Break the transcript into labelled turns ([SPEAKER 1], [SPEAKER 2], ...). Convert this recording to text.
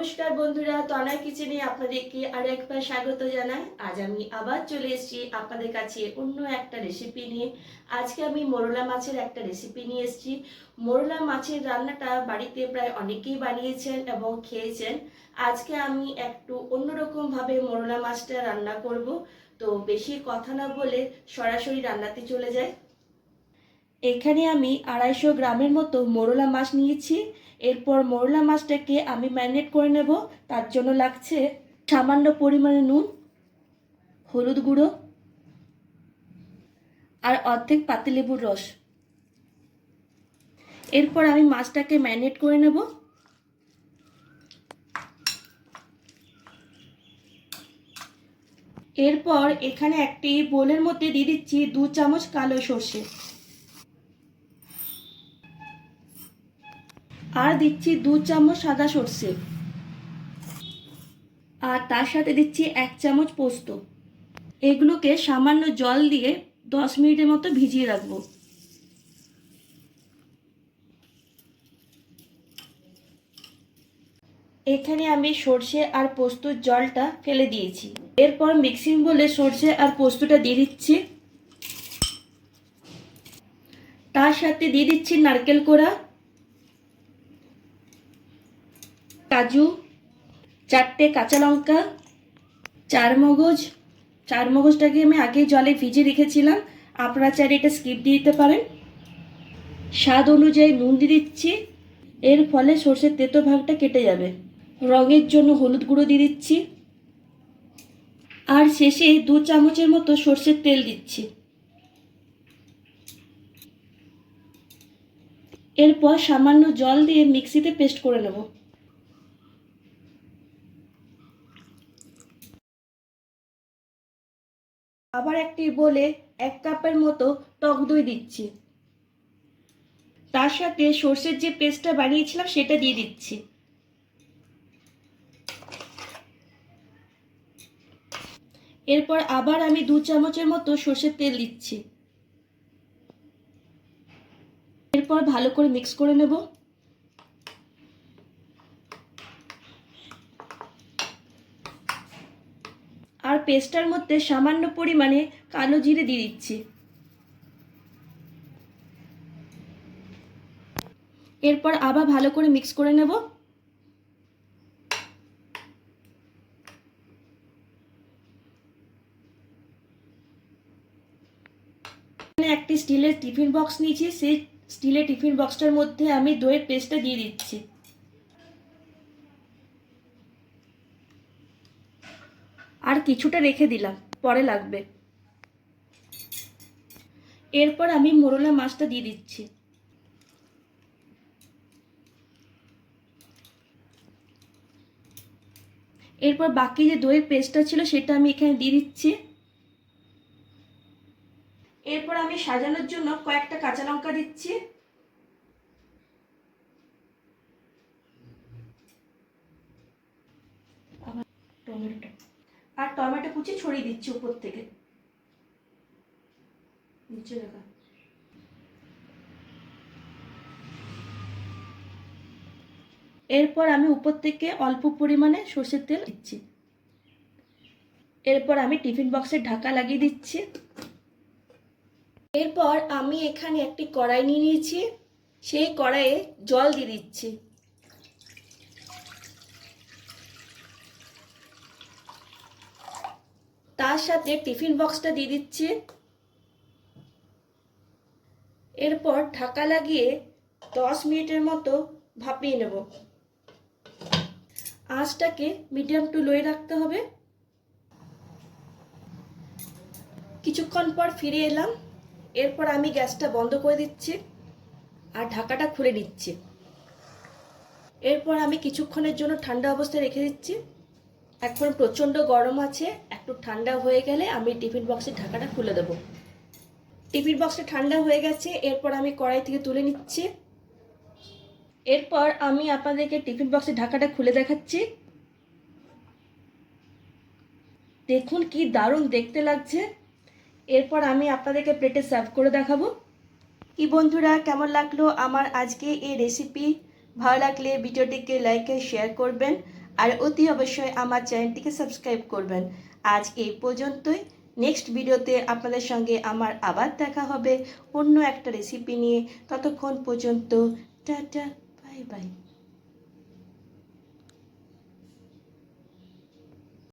[SPEAKER 1] নমস্কার বন্ধুরা তনার কিচেনে আপনাদেরকে আরও একবার স্বাগত জানাই। আজ আমি আবার চলে এসেছি আপনাদের কাছে অন্য একটা রেসিপি নিয়ে। আজকে আমি মোরলা মাছের একটা রেসিপি নিয়ে এসেছি। মোরলা মাছের রান্নাটা বাড়িতে প্রায় অনেকেই বানিয়েছেন এবং খেয়েছেন। আজকে আমি একটু অন্যরকম ভাবে মোরলা মাছটা রান্না করব। তো বেশি কথা না বলে সরাসরি রান্নাতে চলে যাই। এখানে আমি আড়াইশো গ্রামের মতো মোরলা মাছ নিয়েছি। এরপর মোরলা মাছটাকে আমি ম্যারিনেট করে নেব। তার জন্য লাগছে সামান্য পরিমাণে নুন, হলুদ গুঁড়ো আর অর্ধেক পাতিলেবুর রস। এরপর আমি মাছটাকে ম্যারিনেট করে নেব। এরপর এখানে একটি বোলের মধ্যে দিয়ে দিচ্ছি দু চামচ কালো সর্ষে। আর দিচ্ছি দু চামচ সাদা সর্ষে। আর তার সাথে দিচ্ছি এক চামচ পোস্ত। এগুলোকে সামান্য জল দিয়ে দশ মিনিটের মতো ভিজিয়ে রাখব। এখানে আমি সর্ষে আর পোস্তর জলটা ফেলে দিয়েছি। এরপর মিক্সিং বলে সর্ষে আর পোস্তটা দিয়ে দিচ্ছি। তার সাথে দিয়ে দিচ্ছি নারকেল কোড়া। কাজু, চারটে কাঁচা লঙ্কা, চার মগজ। চার মগজটাকে আমি আগে জলে ভিজে রেখেছিলাম। আপনারা চাইলে এটা স্কিপ দিয়ে দিতে পারেন। স্বাদ অনুযায়ী নুন দিয়ে দিচ্ছি। এর ফলে সর্ষের তেতো ভাগটা কেটে যাবে। রঙের জন্য হলুদ গুঁড়ো দিয়ে দিচ্ছি। আর শেষে দু চামচের মতো সর্ষের তেল দিচ্ছি। এরপর সামান্য জল দিয়ে মিক্সিতে পেস্ট করে নেব। আবার একটি বলে এক কাপের মতো টক দই দিচ্ছি। তার সাথে সর্ষের যে পেস্টটা বানিয়েছিলাম সেটা দিয়ে দিচ্ছি। এরপর আবার আমি দু চামচের মতো সর্ষের তেল দিচ্ছি। এরপর ভালো করে মিক্স করে নেব আর পেস্টটার মধ্যে সামান্য পরিমাণে কালো জিরে দিয়ে দিচ্ছি। এরপর আবার ভালো করে মিক্স করে নেব। একটি স্টিলের টিফিন বক্স নিয়েছি, সেই স্টিলের টিফিন বক্সটার মধ্যে আমি দইয়ের পেস্টটা দিয়ে দিচ্ছি। আর কিছুটা রেখে দিলাম, পরে লাগবে। এরপর আমি মোরলা মাছটা দিয়ে দিচ্ছি। এরপর বাকি যে দইয়ের পেস্টটা ছিল সেটা আমি এখানে দিয়ে দিচ্ছি। এরপর আমি সাজানোর জন্য কয়েকটা কাঁচা লঙ্কা দিচ্ছি। টমেটো আর টমেটো কুচি ছড়িয়ে দিচ্ছি উপর থেকে। নিচে রাখা। এরপর আমি উপর থেকে অল্প পরিমাণে সর্ষের তেল দিচ্ছি। এরপর আমি টিফিন বক্সে ঢাকা লাগিয়ে দিচ্ছি। এরপর আমি এখানে একটি কড়াই নিয়ে নিয়েছি। সেই কড়াইয়ে জল দিয়ে দিচ্ছি। তার সাথে টিফিন বক্সটা দিয়ে দিচ্ছি। এরপর ঢাকা লাগিয়ে দশ মিনিটের মতো ভাপিয়ে নেব। আঁচটাকে মিডিয়াম টু লোয়ে রাখতে হবে। কিছুক্ষণ পর ফিরে এলাম। এরপর আমি গ্যাসটা বন্ধ করে দিচ্ছি আর ঢাকাটা খুলে নিচ্ছি। এরপর আমি কিছুক্ষণের জন্য ঠান্ডা অবস্থায় রেখে দিচ্ছি। এখন প্রচণ্ড গরম আছে, একটু ঠান্ডা হয়ে গেলে আমি টিফিন বক্সের ঢাকাটা খুলে দেবো। টিফিন বক্সটা ঠান্ডা হয়ে গেছে, এরপর আমি কড়াই থেকে তুলে নিচ্ছি। এরপর আমি আপনাদেরকে টিফিন বক্সের ঢাকাটা খুলে দেখাচ্ছি। দেখুন কি দারুণ দেখতে লাগছে। এরপর আমি আপনাদেরকে প্লেটে সার্ভ করে দেখাবো। কি বন্ধুরা, কেমন লাগল আমার আজকে এই রেসিপি ভালো লাগলে ভিডিওটিকে লাইক শেয়ার করবেন। আর অতি অবশ্যই আমার চ্যানেলটিকে সাবস্ক্রাইব করবেন। আজ এই পর্যন্তই। নেক্সট ভিডিওতে আপনাদের সঙ্গে আমার আবার দেখা হবে অন্য একটা রেসিপি নিয়ে। ততক্ষণ পর্যন্ত, টাটা বাই বাই